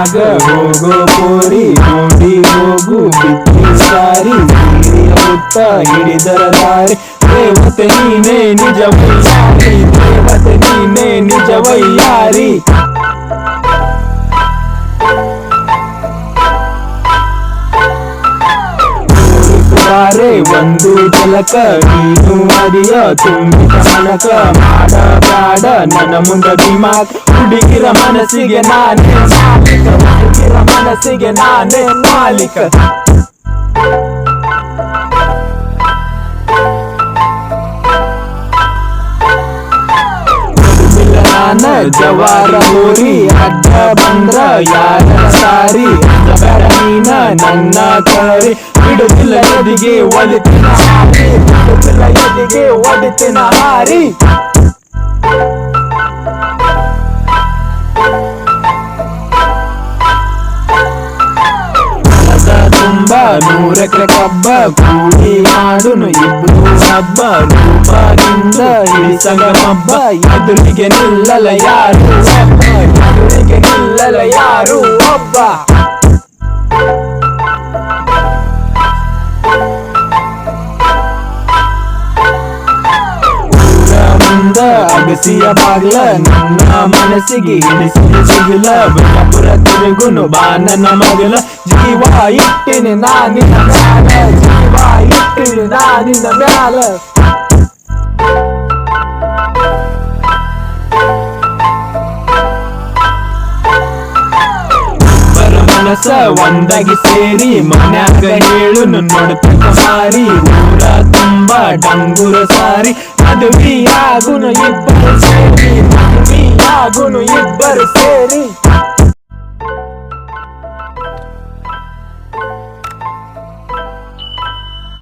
ಈಗ ಹೋಗೋ ಕೋರಿ ನೋಡಿ ಹೋಗು ಬಿತ್ತಿ ಸಾರಿ ಸೀರೆಯ ಮುತ್ತ ಹಿಡಿದರ ದಾರಿ ದೇವತೆ ನೀನೇ ನಿಜ ವೈಯಾರಿ ದೇವತೆ ನೀನೇ ನಿಜ ವೈಯಾರಿ ಬಾರೆ ಒಂದು ಜಲಕ ನೀನು ಅರಿಯ ತುಂಬಿದ ಮನಕ ಮಾಡಬೇಡ ನನ್ನ ಮುಂದ ದಿಮಾಕ್ ಹುಡುಗಿರ ಮನಸ್ಸಿಗೆ ನಾನೇ ಮಾಲೀಕ, ಹುಡುಗಿರ ಮನಸ್ಸಿಗೆ ನಾನೇ ಮಾಲೀಕ. ಜವಾರ, ಹೋರಿ, ಅಡ್ಡ, ಬಂದ್ರ, ಯಾರ ಸಾರಿ ನೀನ, ನನ್ನ ಕರಿ. ಬಿಡುತ್ತಿಲ್ಲ ಎದಿಗೆ, ಒಲಿತಿನ ಹಾರಿ, ಬಿಡುತ್ತಿಲ್ಲ ಎದಿಗೆ, ಒಲಿತಿನ ಹಾರಿ. డబ్బ నూరెకర కబ్బ కూడి ఆడును ఇప్పుడు సబ్బ రూప కింద సగమబ్బ. ఎదురికి నిల్లల యారు సబ్బ ఎదురికి నిల్లల యారు అబ్బా. ಅಗಸಿಯ ಬಾಗ್ಲ, ನನ್ನ ಮನಸ್ಸಿಗೆ ಇಳಿಸಿದ ಸಿಗಲ. ಬಿಜಾಪುರ ತಿರುಗುನು ಬಾ, ನನ್ನ ಮಗಲ. ಜೀವ ಇಟ್ಟಿನಿ ನಾನಿನ ಮ್ಯಾಲ. ಜೀವ ಇಟ್ಟಿನಿ ನಾನಿನ ಮ್ಯಾಲ. ಮನಸ ಒಂದಾಗಿ ಸೇರಿ, ಮನ್ಯಾಗ ಹೇಳು ನೋಡ್ತಕ್ಕ ಮಾರಿ. ಊರ ತುಂಬಾ ಡಂಗುರ ಸಾರಿ ಅದು ಬಿ ಇಬ್ಬರು ಸೇರಿ గును ఇద్దరు సేరి